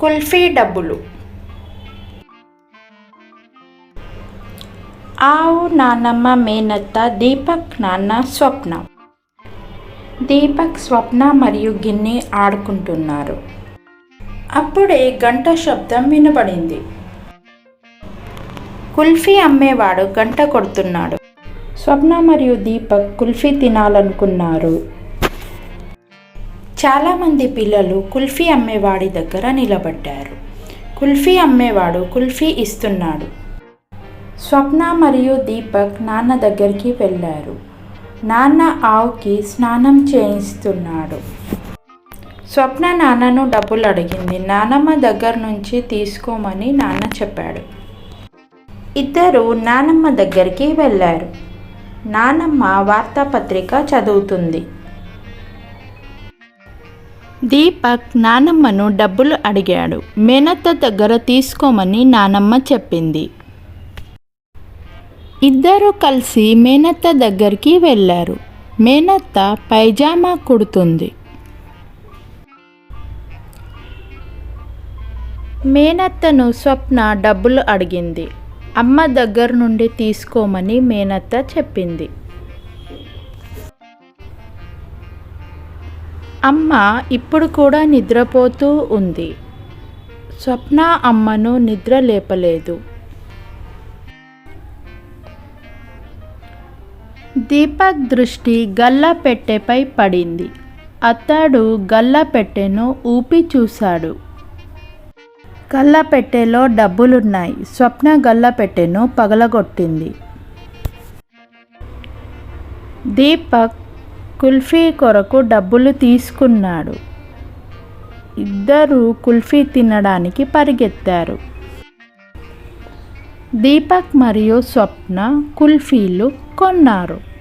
కుల్ఫీ డబ్బులు. ఆవు నాన్నమ్మ మేనత్త దీపక్ నాన్న స్వప్న. దీపక్ స్వప్న మరియు గిన్ని ఆడుకుంటున్నారు. అప్పుడే గంట శబ్దం వినబడింది. కుల్ఫీ అమ్మేవాడు గంట కొడుతున్నాడు. స్వప్న మరియు దీపక్ కుల్ఫీ తినాలనుకున్నారు. చాలామంది పిల్లలు కుల్ఫీ అమ్మేవాడి దగ్గర నిలబడ్డారు. కుల్ఫీ అమ్మేవాడు కుల్ఫీ ఇస్తున్నాడు. స్వప్న మరియు దీపక్ నాన్న దగ్గరికి వెళ్ళారు. నాన్న ఆవుకి స్నానం చేయిస్తున్నాడు. స్వప్న నాన్నను డబ్బులు అడిగింది. నానమ్మ దగ్గర నుంచి తీసుకోమని నాన్న చెప్పాడు. ఇద్దరు నానమ్మ దగ్గరికి వెళ్ళారు. నానమ్మ వార్తాపత్రిక చదువుతుంది. దీపక్ నానమ్మను డబ్బులు అడిగాడు. మేనత్త దగ్గర తీసుకోమని నానమ్మ చెప్పింది. ఇద్దరు కలిసి మేనత్త దగ్గరికి వెళ్ళారు. మేనత్త పైజామా కుడుతుంది. మేనత్తను స్వప్న డబ్బులు అడిగింది. అమ్మ దగ్గర నుండి తీసుకోమని మేనత్త చెప్పింది. అమ్మ ఇప్పుడు కూడా నిద్రపోతూ ఉంది. స్వప్న అమ్మను నిద్ర లేపలేదు. దీపక్ దృష్టి గల్లా పెట్టెపై పడింది. అతడు గల్లా పెట్టెను ఊపి చూశాడు. గల్లా పెట్టెలో డబ్బులున్నాయి. స్వప్న గల్లా పెట్టెను పగలగొట్టింది. దీపక్ కుల్ఫీ కొరకు డబ్బులు తీసుకున్నాడు. ఇద్దరూ కుల్ఫీ తినడానికి పరిగెత్తారు. దీపక్ మరియు స్వప్న కుల్ఫీలు కొన్నారు.